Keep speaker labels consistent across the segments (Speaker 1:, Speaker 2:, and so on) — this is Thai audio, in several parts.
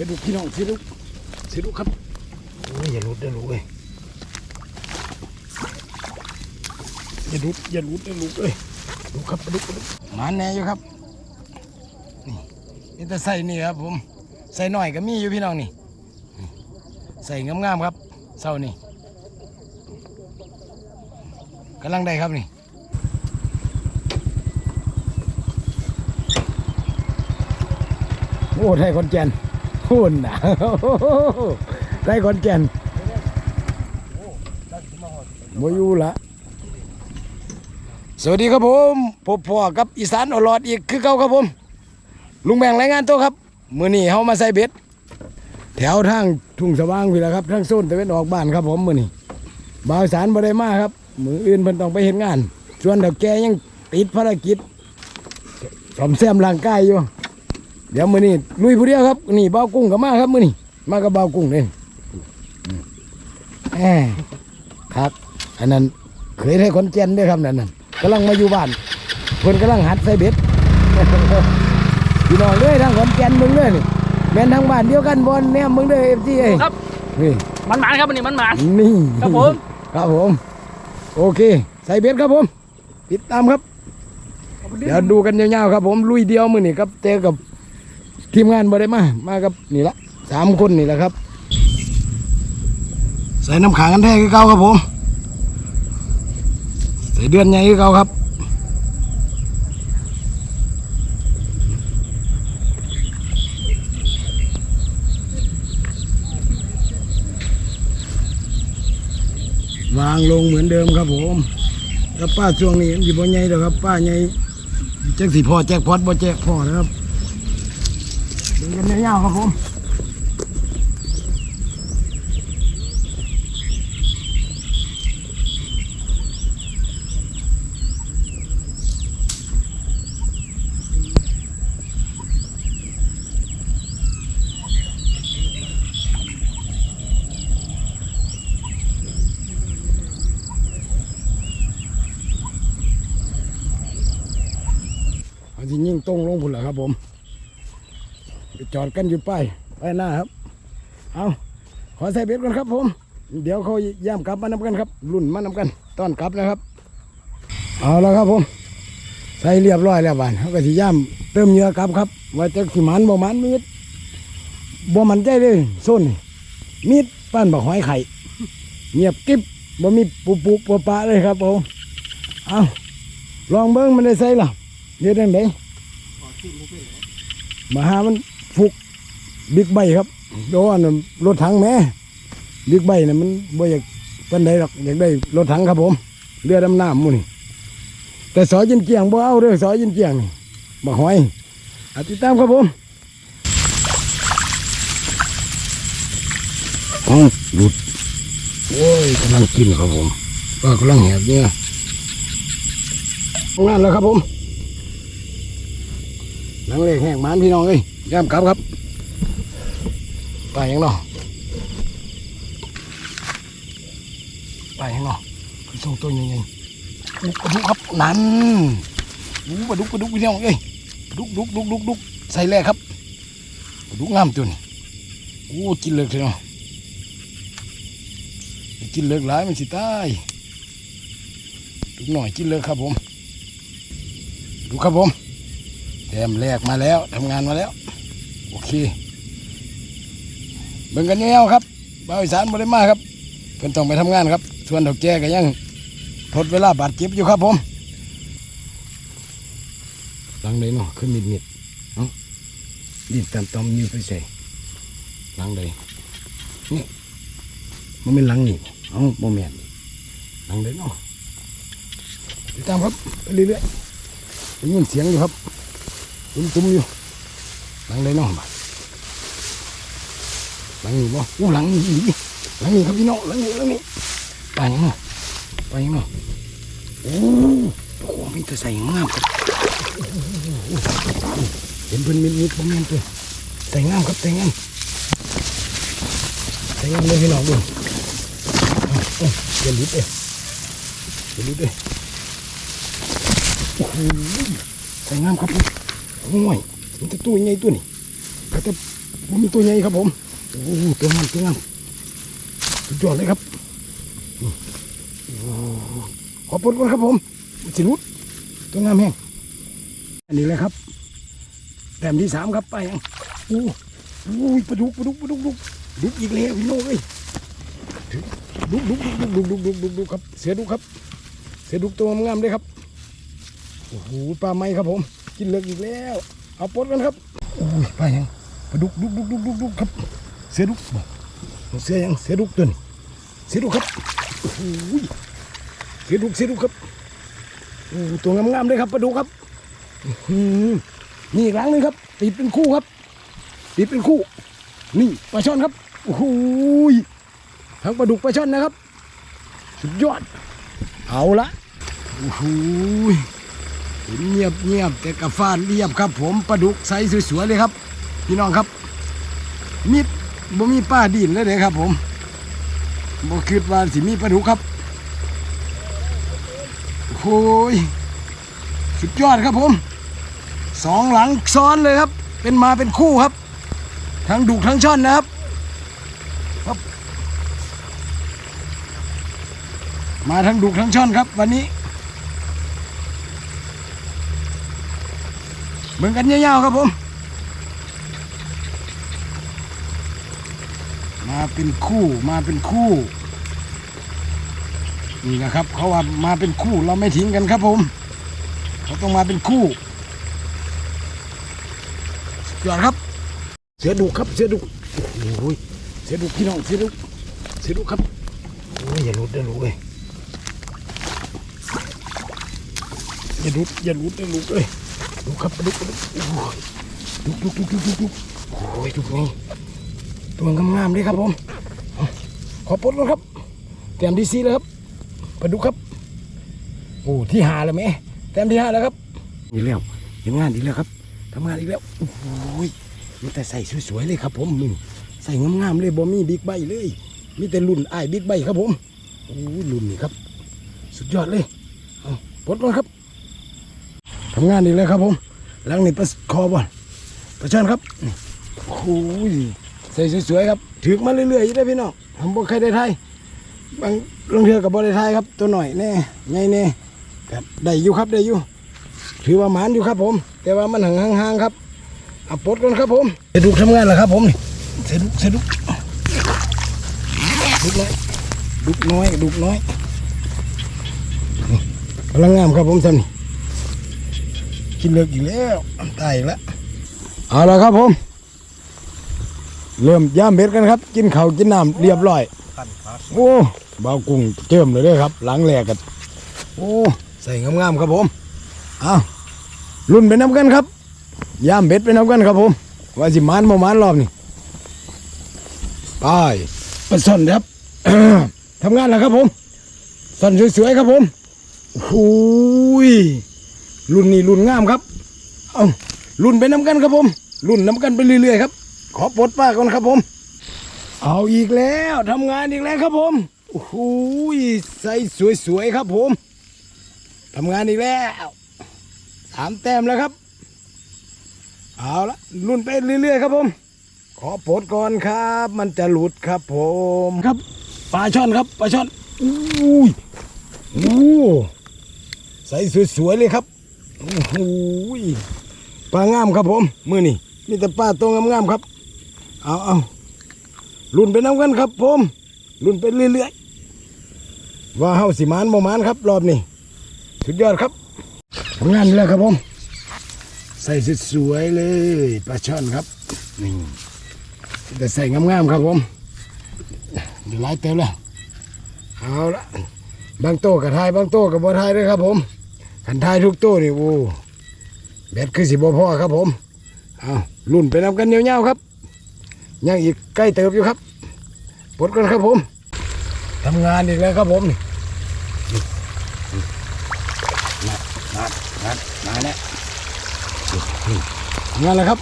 Speaker 1: สียดุกพี่น้องเสียดุกเสียดุกครับโอ้ยอย่าหลุดเด้อลูกเอ้ยอย่าหลุดอย่าหลุดเด้อลูกเอ้ยดูครับดูครับหมาแน่อยู่ครับนี่นี่แต่ใส่นี่ครับผมใส่หน่อยก็มีอยู่พี่น้องนี่นี่ใส่งามๆครับเศร้านี่กำลังได้ครับนี่โอ้ไทยคนแก่น หุ่นนะไทยคนแก่นโมยูละสวัสดีครับผมพบพ่อกับอีสานอรอดอีกคือเก่าครับผม ลุงแบ่งรายงานตัวครับ มือนี้เฮามาใส่เบ็ด แถวทางทุ่งสว่างพี่ละครับทางโซนตะเวนออกบ้านครับผมมือนี้บ่าวสารบ่ได้มาครับ มืออื่นเพิ่นต้องไปเห็นงานส่วนเด็กแกยังติดภารกิจสอมแซมร่างกายอยู่ เดี๋ยวมื้อนี้ลุยผู้เดียวครับ นี่เบากุ้งก็มาครับมื้อนี้มากับเบากุ้งนี่แหมครับ อันนั้นเคยได้คนเจนด้วยครับนั่นนั่นกำลังมาอยู่บ้านเพิ่นกำลังหัดใส่เบ็ดพี่น้องเลยทางขอนแก่นมึงเลยนี่แม่นทางบ้านเดียวกันบนแนมมึงเลยเอฟซีเอ้ย
Speaker 2: ครับ
Speaker 1: นี่
Speaker 2: มันหมานครับวันนี้มันหมาน
Speaker 1: นี่
Speaker 2: ครับผม
Speaker 1: ครับผม โอเค ใส่เบ็ดครับผม ติดตามครับ เดี๋ยวดูกันยาวๆครับผมลุยเดียวมือนี่ครับเจอกับ ทีมงานบ่ได้มา มากับนี่ละสามคนนี่แหละครับ ใส่น้ำขังกันแท้คือเก่าครับผม ใส่เดือนใหญ่คือเก่าครับวางลงเหมือนเดิมครับผมแล้วป้าช่วงนี้อยู่บ่ใหญ่เด้อครับ ป้าใหญ่แจ็คสีพอแจ็คพอดบ่แจ็คพอนะครับ เดินกันยาวๆครับผมที่ยิ่งตรงลงพุ่นแหละครับผม จอดกันอยู่ป้ายป้ายหน้าครับ เอาขอใส่เบ็ดก่อนครับผม เดี๋ยวเขาย่ามกลับมานำกันครับ รุ่นมานำกันต้อนกลับนะครับ เอาแล้วครับผม ใส่เรียบร้อยแล้วบ้านเขาก็สิย่ามเติมเหยื่อกลับครับ ว่าจะสิมันบ่มันมีดบ่มันใจเลยส้นมีดปั้นบักหอยไข่เงียบกิ๊บบ่มีปุปุปะปะเลยครับผมเอาลองเบิ้งมันได้ใส่หรอเดี๋ยวดังไดมาหามัน ฟุกบิ๊กไบค์ครับโดนนรถถังแหม่บิ๊กไบค์น่ะมันบ่อยากเป็นใดหรอกอยากได้รถถังครับผมเรือดำน้ำหมูนี่แต่สอยินเกียงบ่เอาเด้อสอยินเกียงนี่บักหอยอะติดตามครับผมอ๋อหลุดโอ้ยกำลังกินครับผมก็กำลังแหบเนี่ยงานแล้วครับผมหนังเล็กแห้งหมันพี่น้องเอ้ย ย่ามกลับครับไปยังเนาะไปยังเนาะคือส่งตัวใหญ่ๆอู้ปลาดุกครับนั่นอู้ปลาดุกปลาดุกพี่น้องเอ้ยดุกดุกดุกดุกดุกใส่แรกครับปลาดุกงามตัวนี้อู้กินเลยเนาะกินเลิกหลายมันสิตายลูกหน่อยกินเลิกครับผม ดูครับผมแต้มแรกมาแล้วทำงานมาแล้ว โอเคเบิ่งกันแนวครับบ่าวอีสานบ่ได้มาครับเพิ่นต้องไปทำงานครับส่วนดอกแจก็ยังทดเวลาบาดเจ็บอยู่ครับผมหลังใดเนาะขึ้นมิดมิดๆเอ้าดินตามตอมนิ้วไปใส่หลังใดนี่มันเป็นหลังนี่เอ้าโมแมนหลังเดินเนาะติดตามครับไปเรื่อยๆได้ยินเสียงอยู่ครับตุ้มๆอยู่ หลังเดินเนาะบัดหลังนี่บ่อู้หลังนี่อีหลังนี่ครับพี่น้องหลังนี่หลังนี่ไปยังเนาะไปยังเนาะโอ้โหมีแต่ใส่งามครับเห็นเพิ่นมิดมิดผมเห็นเพิ่นใส่งามครับใส่งามใส่งามเลยพี่น้องดูอย่าลิดเอ้ยอย่าลิดเอ้ยโอ้โหใส่งามครับผมโอ้ มันจะตัวใหญ่ตัวนี่ก็จะผมมีตัวใหญ่ครับผมโอ้โหตัวงามตัวงามสุดยอดเลยครับโอ้ขอปลดก่อนครับผมสิรุดตัวงามแห้งอันนี้เลยครับแต้มที่สามครับไปยังโอ้โหปลาดุกปลาดุกปลาดุกดุกดุกอีกแล้วพี่โน้องเอ้ยดุกดุกดุกดุกดุกดุกดุกดุกครับ เสือดุกครับ เสือดุกตัวงามเลยครับโอ้โหปลาไม้ครับผม กินเลิกอีกแล้ว เอาปลดกันครับโอ้ยปลายังปลาดุกดุกดุกดุกดุกดุกครับ เสือดุกบ่เสือยังเสือดุกตัวนี้เสือดุกครับโอ้โหเสือดุกเสือดุกครับโอ้ตัวงามๆเลยครับปลาดุกครับนี่อีกหลังหนึงครับติดเป็นคู่ครับติดเป็นคู่ นี่ปลาช่อนครับโอ้โหทั้งปลาดุกปลาช่อนนะครับ สุดยอด เอาละโอ้โห เงียบเงียบแต่กระฟาดเรียบครับ ผมปลาดุกไซส์สวยๆเลยครับ พี่น้องครับ มิดบ่มีป้าดินเลยเด้ครับ ผมบ่คิดว่าสิมีปลาดุกครับโอ้ยสุดยอดครับผมสองหลังซ้อนเลยครับ เป็นมาเป็นคู่ครับ ทั้งดุกทั้งช่อนนะครับมาทั้งดุกทั้งช่อนครับ วันนี้ เบิ่งกันยาวๆครับผมมาเป็นคู่มาเป็นคู่นี่นะครับเขาว่ามาเป็นคู่เราไม่ทิ้งกันครับผม เขาต้องมาเป็นคู่สุดยอดครับ เสือดุครับเสือดุโอ้ยเสือดุกพี่น้องเสือดุเสือดุครับโอ้ยอย่าหลุดนะลูกเอ้ยอย่าหลุดอย่าหลุดนะลูกเอ้ย ดุกครับดุกดุกโอ้ยดุกดุกดุกดุกดุกโอ้ยดุกนี่ตัวงามๆเลยครับผม ขอปลดแล้วครับแต้มที่สี่แล้วครับปลาดุกครับโอ้ที่หาแล้วไหมแต้มที่หาแล้วครับนี่แล้วเห็นงานดีแล้วครับทำงานอีกแล้วโอ้โหมีแต่ใส่สวยๆเลยครับ ผมนี่ใส่งามๆเลยบ่มีบิ๊กไบเลย มีแต่รุ่นไอ้บิ๊กไบครับผมโอ้ยรุ่นนี้ครับ สุดยอดเลยปลดแล้วครับ ทำงานอีกแล้วครับผมหลังนี่ปลาคอบอลประชันครับโอ้ยใส่สวยๆครับถือมาเรื่อยๆยู่ได้พี่น้องผมบ่เคยได้ไทยบางลงเทือกับบ่ได้ไทยครับ ตัวหน่อยแน่ไงแน่ครับได้อยู่ครับได้อยู่ถือว่าหมานอยู่ครับผม แต่ว่ามันห่างๆครับเอาปดก่อนครับผมเสดุกทำงานแล้วครับผมนี่เสดุกเสดุกดุกน้อยดุกน้อยดุกน้อยกำลังงามครับผมท่านนี่ กินเลิกอีกแล้วตายอีกแล้วเอาละครับผม เริ่มย่ามเบ็ดกันครับ กินข้าวกินน้ำเรียบร้อย
Speaker 2: ขั้นขา
Speaker 1: โอ้เบากุ้งเจิมเลยเด้อครับ หลังแหลกกันโอ้ใส่งามๆครับผมเอารุ่นไปน้ำกันครับย่ามเบ็ดไปน้ำกันครับผม ว่าสิมานบ่มานรอบนี่ไปไปซ่อนครับทำงานแล้วครับผมซ่อนสวยๆครับผมโอ้โหย รุ่นนี้รุ่นงามครับ เอารุ่นไปน้ำกันครับผม รุ่นน้ำกันไปเรื่อยๆครับ ขอปลดป้าก่อนครับผม เอาอีกแล้วทำงานอีกแล้วครับผมโอ้โหใส่สวยๆครับผมทำงานอีกแล้วสามแต้มแล้วครับ เอาละรุ่นไปเรื่อยๆครับผม ขอปลดก่อนครับ มันจะหลุดครับผมครับปลาช่อนครับปลาช่อนอุ้ยโอ้ใส่สวยๆเลยครับ โอ้โหปลางามครับผมมือนี่มีแต่ปลาตัวงามๆครับ เอาเอารุ่นไปน้ำกันครับผมรุ่นไปเรื่อยๆว่าเฮาสิมานบ่มานครับ รอบนี้สุดยอดครับทำงานนี่แหล้วครับผม ใส่สวยๆเลยปลาช่อนครับนี่แต่ใส่งามๆครับผมเดี๋ยวไล่เต็มแล้วเอาละบางโตกับทายบางโตกับบ่ทายด้วยครับผม ขันท้ายทุกโต้นี่โอ้แบตคือสิบ่พอครับผมเอารุ่นไปนำกันเนียวๆครับ ยังอีกใกล้เติบอยู่ครับปลดกันครับผมทำงานอีกแล้วครับผมนี่นี่นี่มามามามาแล้วนี่นี่ทำงานแล้วครับ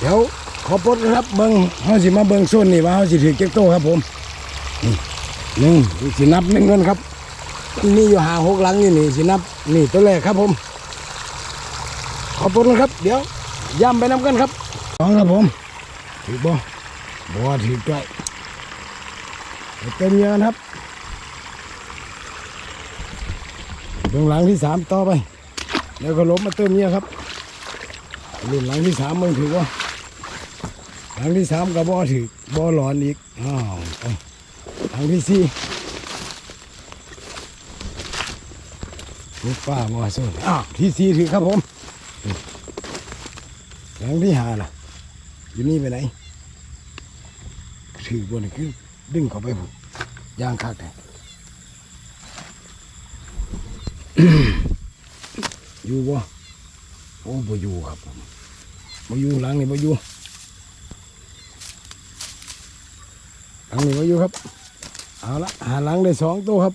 Speaker 1: เดี๋ยวขอปลดนะครับเบิ้งเขาสิมาเบิ้งโซนนี่ว่าเขาสิถือเก็กโตครับผมนี่หนึ่งสินับหนึ่งเงินครับ มีอยู่หาหกหลังอยู่นี่สินับนี่ตัวแรกครับผม ขอปลดนะครับ เดี๋ยวย่ำไปน้ำกันครับสองครับผมถือบ่บ่ถือด้วยไปเต็มเงินครับเบื้องหลังที่สามต่อไป แล้วก็ล้มมาเติมเงี้ยครับรุ่นหลังที่สามมึงถือว่าหลังที่สามก็บ่ถือบ่หลอนอีกอ้าวหลังที่สี่ ลูกป้าบ่สู้อ้าวที่สี่ถือครับผมหลังที่ห้าล่ะ อยู่นี่ไปไหน ถือบนนี่คือ ดึงเข้าไปผูกย่างคักแท้อยู่บ่โอ้บ่อยู่ครับผมบ่อยู่หลังนี่บ่อยู่หลังนี่บ่อยู่ครับ เอาละหาหลังได้สองตัวครับ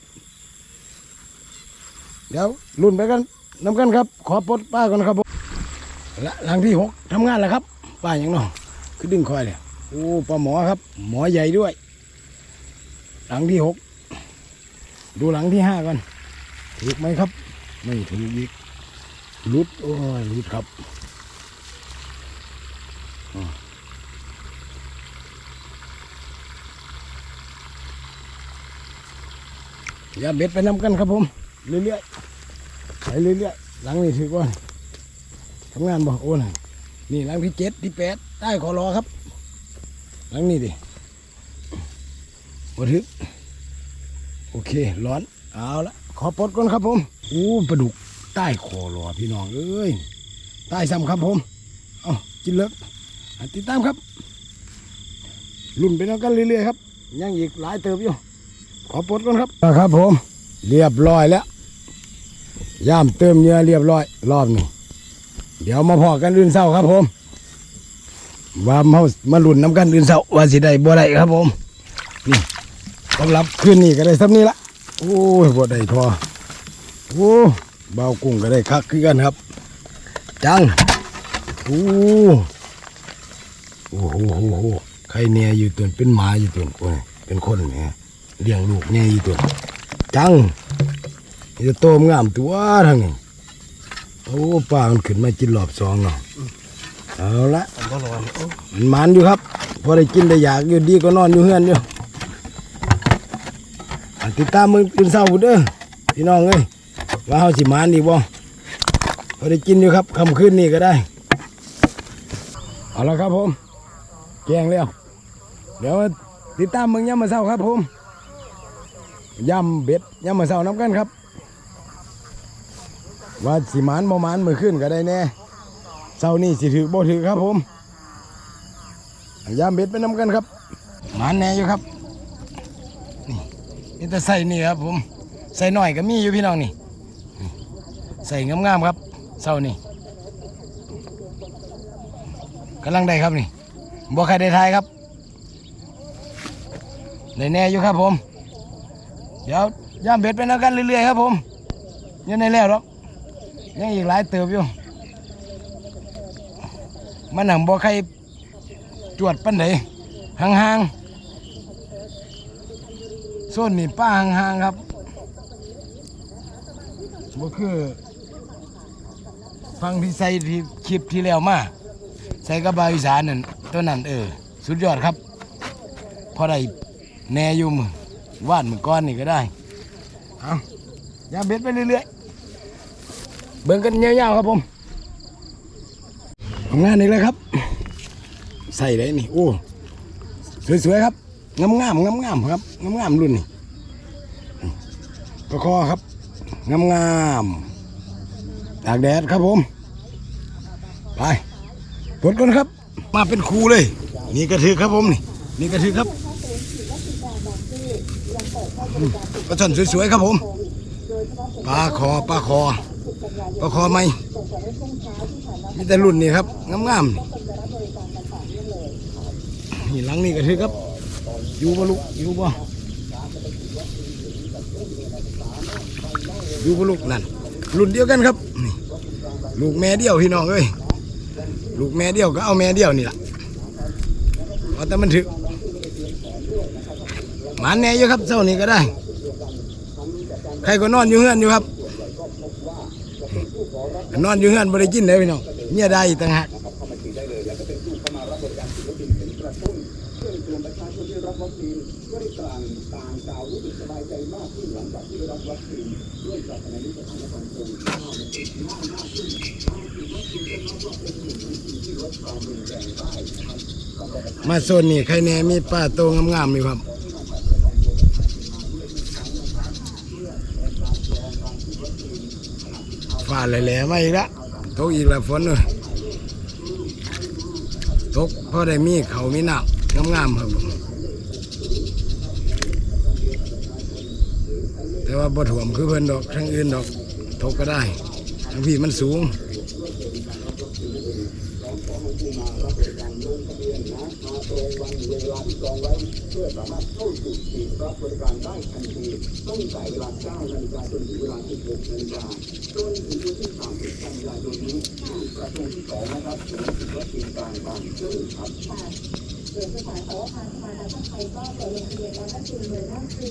Speaker 1: เดี๋ยวรุ่นไปกันน้ำกันครับ ขอปลดป้าก่อนครับผมและหลังที่หกทำงานแล้วครับ ป้าอย่างน้องคือดึงคอยเลยโอ้ปลาหมอครับ หมอใหญ่ด้วย หลังที่หกดูหลังที่ห้ากันถูกไหมครับ ไม่ถูกอีกรุดโอ้ยรุดครับอย่าเบ็ดไปน้ำกันครับผม เรื่อยๆไปเรื่อยๆหลังนี้ถือว่าทำงานบอกโอ้ยนี่หลังที่เจ็ดที่แปดได้ขอรอครับ หลังนี้ดิบัถึกโอเคร้อนเอาละขอปลดก่อนครับผมโอ้ปลาดุกใต้คอรอพี่น้องเอ้ยใต้ซ้ำครับผมเอากินเลิกติดตามครับรุ่นไปน้องกันเรื่อยๆครับยังอีกหลายเติบอยู่ขอปลดก่อนครับครับผม เรียบร้อยแล้ว ย่ามเติมเนื้อเรียบร้อย รอบนี้เดี๋ยวมาพอกันอื่นเศร้าครับผม ว่ามามาลุ่นน้ำกันอื่นเศร้าว่าสิได้บ่ได้ครับผม นี่สำหรับคืนนี้ก็ได้ซ้ำนี้ละโอ้ยบ่ได้ทอโอ้เบากุ้งก็ได้คักขึ้นกันครับ จังโอ้โอ้โหโหโหใครเนี่ยอยู่ตัวเป็นหมาอยู่ตัวโอ้ยเป็นคนเนี่ยเลี้ยงลูกเนี่ยอยู่ตัวจัง จะโตมงามตัวทั้งนี้โอ้ป้ามันขึ้นมากินรอบสองเนาะเอาละ
Speaker 2: มันรอ
Speaker 1: มันมันอยู่ครับ พอได้กินได้อยากอยู่ดีก็นอนอยู่เฮือนอยู่ติดตามมึงกินเศร้าเด้อพี่น้องเอ้ยว่าเฮาสิมานอีบ่พอได้กินอยู่ครับค่ำคืนนี้ก็ได้เอาละครับผมแกงแล้วเดี๋ยวติดตามมึงย่ำมาเศร้าครับผมย่ำเบ็ดย่ำมาเศร้าน้ำกันครับ ว่าสิมานบ่มานมือขึ้นก็ได้แน่เศร้านี่สิถือบ่ถือครับผมย่ำเบ็ดไปน้ำกันครับมานแน่อยู่ครับนี่นี่แต่ใส่นี่ครับผมใส่หน่อยก็มีอยู่พี่น้องนี่ใส่งามๆครับเศร้านี่กำลังได้ครับนี่บ่ใครได้ทายครับได้แน่อยู่ครับผม เดี๋ยวย่ามเบ็ดไปแล้วกันเรื่อยๆครับผมยังในแล้วหรอก ยังอีกหลายเติบอยู่มันหนังบ่ใครจวดปันไหนห่างๆโซนนี่ป้าห่างๆครับบ่คือฟังที่ใส่ที่คลิปที่แล้วมาใส่กระบาอีสานนั่นตัวนั้นเออ สุดยอดครับ พอได้แน่อยู่มือวาดมือก้อนนี่ก็ได้ เอาอย่าเบ็ดไปเรื่อยๆ เบิ่งกันยาวๆครับผมทำงานอีกเลยครับ ใส่ได้นี่ โอ้ สวยๆครับงามๆงามๆครับงามๆรุ่นนี่ประคอครับงามงามๆตากแดดครับผม ไปกดก่อนครับ มาเป็นครูเลย นี่กระถือครับผมนี่นี่กระถือครับอืมปลาช่อนสวยๆครับผมปลาคอปลาคอ ปลาคอไหมมีแต่รุ่นนี่ครับงามๆนี่นี่หลังนี่กระถือครับ อยู่บ่ลูกอยู่บ่อยู่กับลูกนั่นรุ่นเดียวกันครับนี่ลูกแม่เดียวพี่น้องเอ้ยลูกแม่เดียวก็เอาแม่เดียวนี่แหละเอาแต่มันถึกหมาแน่อยู่ครับเจ้านี่ก็ได้ ใครก็นอนอยู่เฮือนอยู่ครับ นอนอยู่เฮือนบริกินเลยพี่น้องเนี่ยได้อีกต่างหาก
Speaker 2: กระตุ้นเพื่อให้กลุ่มประชาชนที่รับวัคซีนก็ได้ต่างต่ากมากขึ้นหลังจากที่ได้รับวัคซีนด้วยจาโตงามากขึ้นการฉีดวัคซีนก็นับว่าเป็นหนึ่งในสิ่งที่ลดความรุนแรงได้นะครับสำหรับ
Speaker 1: มาโซนนี่ใครแน่มีป้าโตงามๆอยู่ครับาแหล่ๆมาอีกละตกอีกแล้วฝนเลยตกพอได้มีเขามีหน้ำงามๆครับแต่ว่าบ่ถ่วมคือเพิ่นดอกทั้งอื่นดอกตกก็ได้ทั้งพี่มันสูง
Speaker 2: มาตรงวัน เพื่อสามารถเข้าสู่ฉีดรับบริการได้ทันทีตั้งแต่เวลา9นาฬิกาจนถึงเวลา16นาฬิกาจนถึงวันที่30กันยายนนี้ที่ประตูที่2นะครับศูนย์ฉีดวัคซีนกลางบางซื่อครับ
Speaker 3: ส่วนสถานสาวพันธ์ทาจากไทยก็เปิดลงทะเบียนแล้วก็คืนเลยนั่นคือ